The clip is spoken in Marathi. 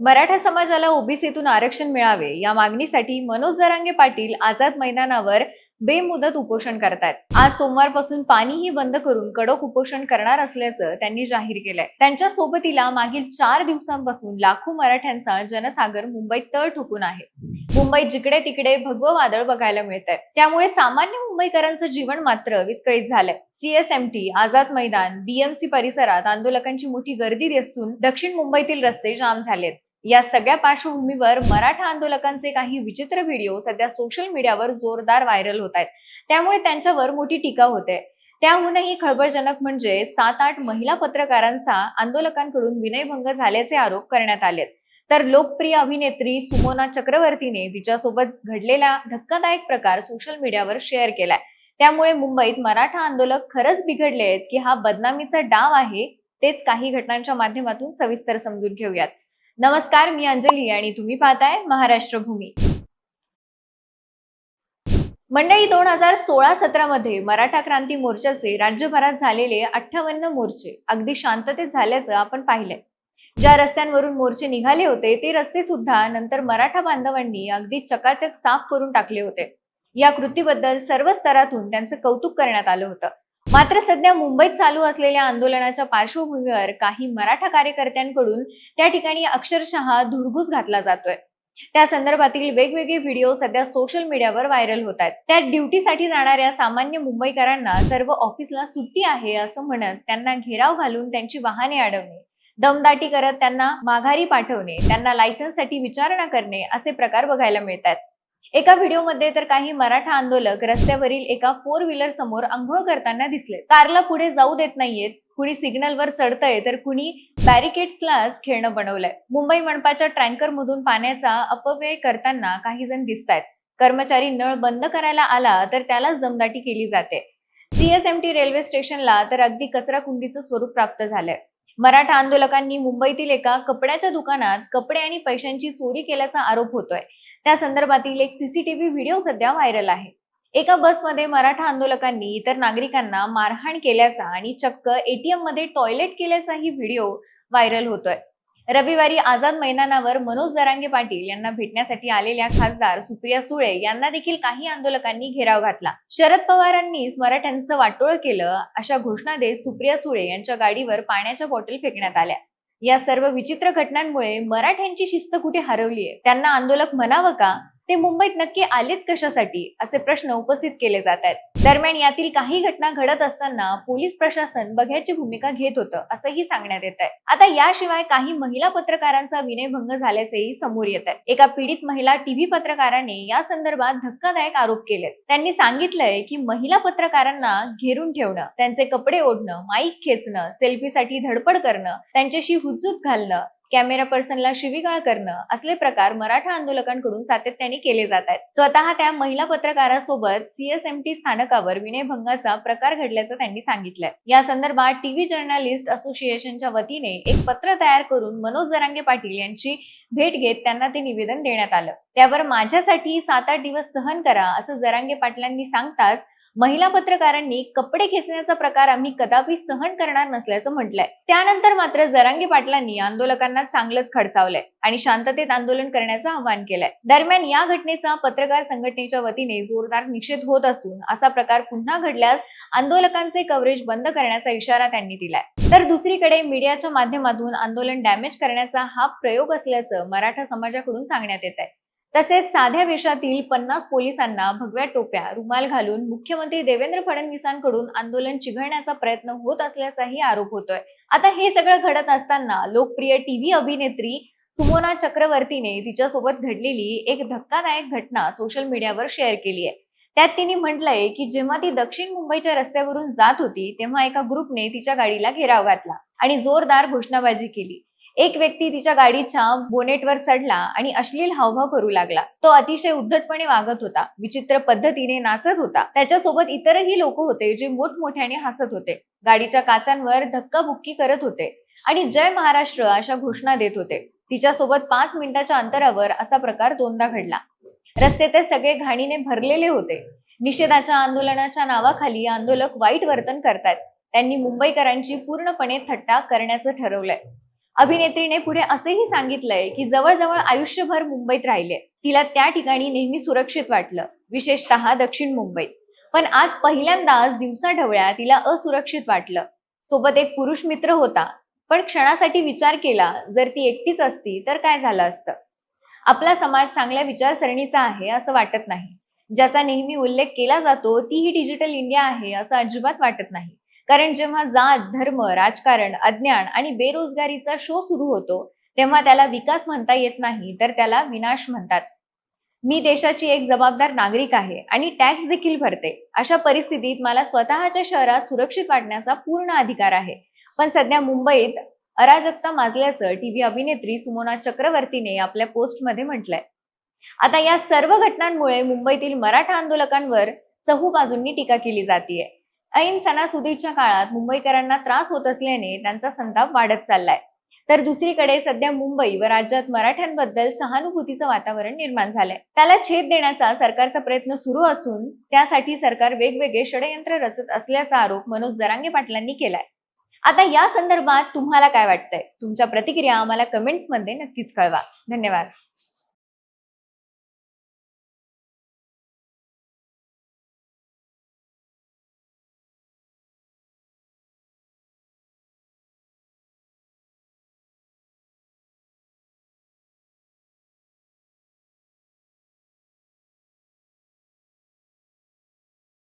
मराठा समाजाला ओबीसीतून आरक्षण मिळावे या मागणीसाठी मनोज जरांगे पाटील आझाद मैदानावर बेमुदत उपोषण करतायत आज सोमवारपासून पाणीही बंद करून कडक उपोषण करणार असल्याचं त्यांनी जाहीर केलंय. त्यांच्या सोबतीला मागील चार दिवसांपासून लाखो मराठ्यांचा जनसागर मुंबईत तळ ठोकून आहे. मुंबईत जिकडे तिकडे भगवं वादळ बघायला मिळतंय. त्यामुळे सामान्य मुंबईकरांचं जीवन मात्र विस्कळीत झालंय. सीएसएमटी आझाद मैदान बीएमसी परिसरात आंदोलकांची मोठी गर्दी असून दक्षिण मुंबईतील रस्ते जाम झालेत. या सगळ्या पार्श्वभूमीवर मराठा आंदोलकांचे काही विचित्र व्हिडिओ सध्या सोशल मीडियावर जोरदार व्हायरल होत आहेत. त्यामुळे त्यांच्यावर मोठी टीका होते. त्याहूनही खळबळजनक म्हणजे सात आठ महिला पत्रकारांचा आंदोलकांकडून विनयभंग झाल्याचे आरोप करण्यात आलेत. तर लोकप्रिय अभिनेत्री सुमोना चक्रवर्तीने तिच्यासोबत घडलेला धक्कादायक प्रकार सोशल मीडियावर शेअर केलाय. त्यामुळे मुंबईत मराठा आंदोलक खरंच बिघडले आहेत की हा बदनामीचा डाव आहे तेच काही घटनांच्या माध्यमातून सविस्तर समजून घेऊयात. नमस्कार मी अंजली आणि तुम्ही पाहताय महाराष्ट्र भूमी. मंडळी दोन हजार सोळा सतरा मध्ये मराठा क्रांती मोर्चाचे राज्यभरात झालेले अठ्ठावन्न मोर्चे अगदी शांततेत झाल्याचं आपण पाहिलंय. ज्या रस्त्यांवरून मोर्चे निघाले होते ते रस्ते सुद्धा नंतर मराठा बांधवांनी अगदी चकाचक साफ करून टाकले होते. या कृतीबद्दल सर्व स्तरातून त्यांचं कौतुक करण्यात आलं होतं. मात्र सध्या मुंबईत चालू असलेल्या आंदोलनाच्या पार्श्वभूमीवर काही मराठा कार्यकर्त्यांकडून त्या ठिकाणी अक्षरशः धुडगूस घातला जातोय. त्या संदर्भातील वेगवेगळे व्हिडिओ सध्या सोशल मीडियावर व्हायरल होत आहेत. त्या ड्युटीसाठी जाणाऱ्या सामान्य मुंबईकरांना सर्व ऑफिसला सुट्टी आहे असं म्हणत त्यांना घेराव घालून त्यांची वाहने अडवणे दमदाटी करत त्यांना माघारी पाठवणे त्यांना लायसन्ससाठी विचारणा करणे असे प्रकार बघायला मिळतात एका व्हिडिओमध्ये तर काही मराठा आंदोलक रस्त्यावरील एका फोर व्हीलर समोर आंघोळ करताना दिसले. कारला पुढे जाऊ देत नाहीयेत. कुणी सिग्नलवर चढतंय तर कुणी बॅरिकेड्सलाच खेळणं बनवलंय. मुंबई मनपाच्या टँकर मधून पाण्याचा अपव्यय करताना काही जण दिसत आहेत कर्मचारी नळ बंद करायला आला तर त्यालाच दमदाटी केली जाते. सीएसएमटी रेल्वे स्टेशनला तर अगदी कचरा कुंडीचं स्वरूप प्राप्त झालंय. मराठा आंदोलकांनी मुंबईतील एका कपड्याच्या दुकानात कपडे आणि पैशांची चोरी केल्याचा आरोप होतोय. त्या संदर्भातील एक सीसीटीव्ही व्हिडिओ सध्या व्हायरल आहे. एका बसमध्ये मराठा आंदोलकांनी इतर नागरिकांना मारहाण केल्याचा आणि चक्क एटीएममध्ये टॉयलेट केल्याचाही व्हिडिओ व्हायरल होतोय. रविवारी आझाद मैदानावर मनोज जरांगे पाटील यांना भेटण्यासाठी आलेल्या खासदार सुप्रिया सुळे यांना देखील काही आंदोलकांनी घेराव घातला. शरद पवारांनीच मराठ्यांचं वाटोळ केलं अशा घोषणा देत सुप्रिया सुळे यांच्या गाडीवर पाण्याच्या बॉटल फेकण्यात आल्या. या सर्व विचित्र घटनांमुळे मराठ्यांची शिस्त कुठे हरवलीये? त्यांना आंदोलक म्हणावं का? ते मुंबईत नक्की आलेत कशासाठी? असे प्रश्न उपस्थित केले जात आहेत. दरम्यान यातील काही घटना घडत असताना पोलीस प्रशासन बघ्याची भूमिका घेत होतं असंही सांगण्यात येत आहे. आता याशिवाय काही महिला पत्रकारांचा विनयभंग झाल्याचेही समोर येत आहे. एका पीडित महिला टीव्ही पत्रकाराने या संदर्भात धक्कादायक आरोप केलेत. त्यांनी सांगितलंय की महिला पत्रकारांना घेरून ठेवणं त्यांचे कपडे ओढणं माईक खेचणं सेल्फीसाठी धडपड करणं त्यांच्याशी हुज्जूत घालणं कॅमेरा पर्सनला शिवीगाळ करणं असले प्रकार मराठा आंदोलकांकडून सातत्याने केले जात आहेत. स्वतः त्या महिला पत्रकारासोबत सीएसएमटी स्थानकावर विनयभंगाचा प्रकार घडल्याचं त्यांनी सांगितलंय. या संदर्भात टीव्ही जर्नलिस्ट असोसिएशनच्या वतीने एक पत्र तयार करून मनोज जरांगे पाटील यांची भेट घेत त्यांना ते निवेदन देण्यात आलं. त्यावर माझ्यासाठी सात आठ दिवस सहन करा असं जरांगे पाटलांनी सांगताच महिला पत्रकारांनी कपडे खेचण्याचा प्रकार आम्ही कदापि सहन करणार नसल्याचं म्हटलंय. त्यानंतर मात्र जरांगी पाटलांनी आंदोलकांना चांगलंच खडसावलंय आणि शांततेत आंदोलन करण्याचं आवाहन केलंय. दरम्यान या घटनेचा पत्रकार संघटनेच्या वतीने जोरदार निषेध होत असून असा प्रकार पुन्हा घडल्यास आंदोलकांचे कव्हरेज बंद करण्याचा इशारा त्यांनी दिलाय. तर दुसरीकडे मीडियाच्या माध्यमातून आंदोलन डॅमेज करण्याचा हा प्रयोग असल्याचं मराठा समाजाकडून सांगण्यात येत आहे तसेच साध्या वेशातील पन्नास पोलिसांना भगव्या टोप्या रुमाल घालून मुख्यमंत्री देवेंद्र फडणवीसांकडून आंदोलन चिघळण्याचा प्रयत्न होत असल्याचाही आरोप होतोय. आता हे सगळं घडत असताना लोकप्रिय टीव्ही अभिनेत्री सुमोना चक्रवर्तीने तिच्यासोबत घडलेली एक धक्कादायक घटना सोशल मीडियावर शेअर केली आहे. त्यात तिने म्हटलंय की जेव्हा ती दक्षिण मुंबईच्या रस्त्यावरून जात होती तेव्हा एका ग्रुपने तिच्या गाडीला घेराव घातला आणि जोरदार घोषणाबाजी केली. एक व्यक्ती तिच्या गाडीच्या बोनेटवर चढला आणि अश्लील हावभाव करू लागला. तो अतिशय उद्धटपणे वागत होता. विचित्र पद्धतीने नाचत होता. त्याच्यासोबत इतरही लोक होते जे मोठमोठ्याने हसत होते. गाडीच्या काचांवर धक्काबुक्की करत होते आणि जय महाराष्ट्र अशा घोषणा देत होते. तिच्यासोबत पाच मिनिटाच्या अंतरावर असा प्रकार दोनदा घडला. रस्ते ते सगळे घाणीने भरलेले होते. निषेधाच्या आंदोलनाच्या नावाखाली आंदोलक वाईट वर्तन करतायत. त्यांनी मुंबईकरांची पूर्णपणे थट्टा करण्याचं ठरवलंय. अभिनेत्रीने पुढे असेही सांगितलंय की जवळजवळ आयुष्यभर मुंबईत राहिले. तिला त्या ठिकाणी नेहमी सुरक्षित वाटलं विशेषतः दक्षिण मुंबईत. पण आज पहिल्यांदाच दिवसा ढवळ्या तिला असुरक्षित वाटलं. सोबत एक पुरुष मित्र होता. पण क्षणासाठी विचार केला जर ती एकटीच असती तर काय झालं असतं? आपला समाज चांगल्या विचारसरणीचा आहे असं वाटत नाही. ज्याचा नेहमी उल्लेख केला जातो ती ही डिजिटल इंडिया आहे असं अजिबात वाटत नाही. कारण जेव्हा जात धर्म राजकारण अज्ञान आणि बेरोजगारीचा शो सुरू होतो तेव्हा त्याला विकास म्हणता येत नाही तर त्याला विनाश म्हणतात. मी देशाची एक जबाबदार नागरिक आहे आणि टॅक्स देखील भरते. अशा परिस्थितीत मला स्वतःच्या शहरात सुरक्षित वाटण्याचा पूर्ण अधिकार आहे. पण सध्या मुंबईत अराजकता माजल्याचं टीव्ही अभिनेत्री सुमोना चक्रवर्तीने आपल्या पोस्टमध्ये म्हटलंय. आता या सर्व घटनांमुळे मुंबईतील मराठा आंदोलकांवर चहू बाजूंनी टीका केली जाते ऐन सणासुदीच्या काळात मुंबईकरांना त्रास होत असल्याने त्यांचा संताप वाढत चाललाय. तर दुसरीकडे सध्या मुंबई व राज्यात मराठ्यांबद्दल सहानुभूतीचं वातावरण निर्माण झालंय. त्याला छेद देण्याचा सरकारचा प्रयत्न सुरू असून त्यासाठी सरकार वेगवेगळे षडयंत्र रचत असल्याचा आरोप मनोज जरांगे पाटलांनी केलाय. आता या संदर्भात तुम्हाला काय वाटतंय? तुमच्या प्रतिक्रिया आम्हाला कमेंट्समध्ये नक्कीच कळवा. धन्यवाद.